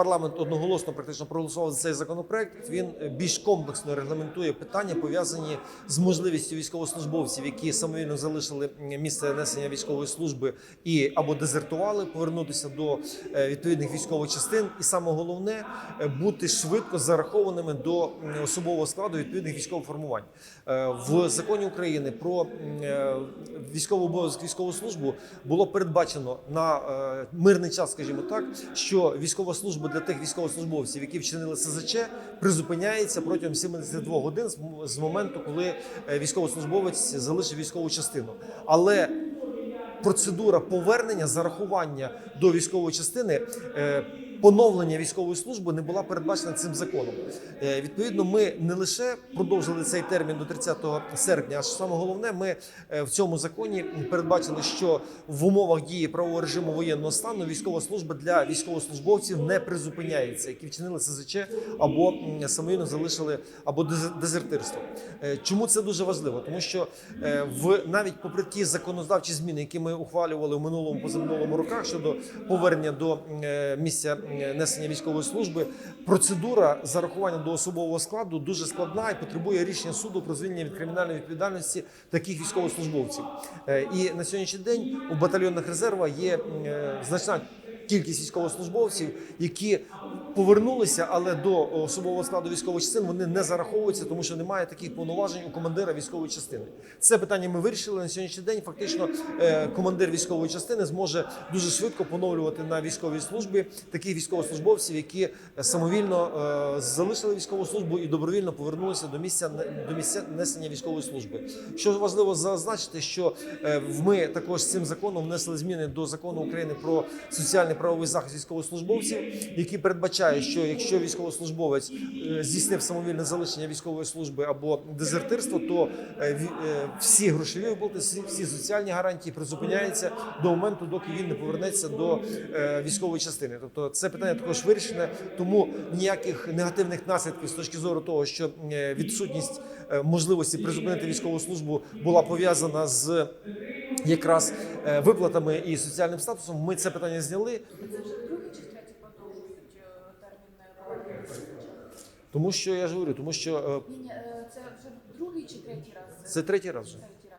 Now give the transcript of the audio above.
парламент одноголосно практично проголосував за цей законопроект. Він е, більш комплексно регламентує питання, пов'язані з можливістю військовослужбовців, які самовільно залишили місце несення військової служби і або дезертували, повернутися до е, відповідних військових частин, і саме головне е, бути швидко зарахованими до особового складу відповідних військових формувань в законі України про е, обов'язок військову службу було передбачено на мирний час, скажімо так, що військова служба для тих військовослужбовців, які вчинили СЗЧ, призупиняється протягом 72 годин з моменту, коли е, військовослужбовець залишив військову частину. Але процедура повернення зарахування до військової частини. Поновлення військової служби не була передбачена цим законом. Е, Відповідно, ми не лише продовжили цей термін до 30 серпня, а саме головне, ми е, в цьому законі передбачили, що в умовах дії правового режиму воєнного стану військова служба для військовослужбовців не призупиняється, які вчинили СЗЧ або самовільно залишили або дез- дезертирство. Е, Чому це дуже важливо? Тому що в навіть попри ті законодавчі зміни, які ми ухвалювали в минулому позаминулому роках щодо повернення до місця несення військової служби, процедура зарахування до особового складу дуже складна і потребує рішення суду про звільнення від кримінальної відповідальності таких військовослужбовців. Е, І на сьогоднішній день у батальйонних резервах є е, значна кількість військовослужбовців, які повернулися, але до особового складу військової частини вони не зараховуються, тому що немає таких повноважень у командира військової частини. Це питання ми вирішили на сьогоднішній день. Фактично, е, командир військової частини зможе дуже швидко поновлювати на військовій службі таких військовослужбовців, які самовільно е, залишили військову службу і добровільно повернулися до місця до місця несення військової служби. Що важливо зазначити, що е, ми також цим законом внесли зміни до закону України про соціальний правовий захист військовослужбовців, який передбачає, що якщо військовослужбовець е, здійснив самовільне залишення військової служби або дезертирство, то е, е, всі грошові виплати, всі, соціальні гарантії призупиняються до моменту, доки він не повернеться до військової частини. Тобто це питання також вирішене, тому ніяких негативних наслідків з точки зору того, що відсутність можливості призупинити військову службу була пов'язана з якраз виплатами і соціальним статусом. Ми це питання зняли, Це вже другий чи третій продовжують е, термін повернення СЗЧ? Тому що я ж говорю, тому що е, Ні, ні, е, це вже другий чи третій раз? це третій раз вже. Третій.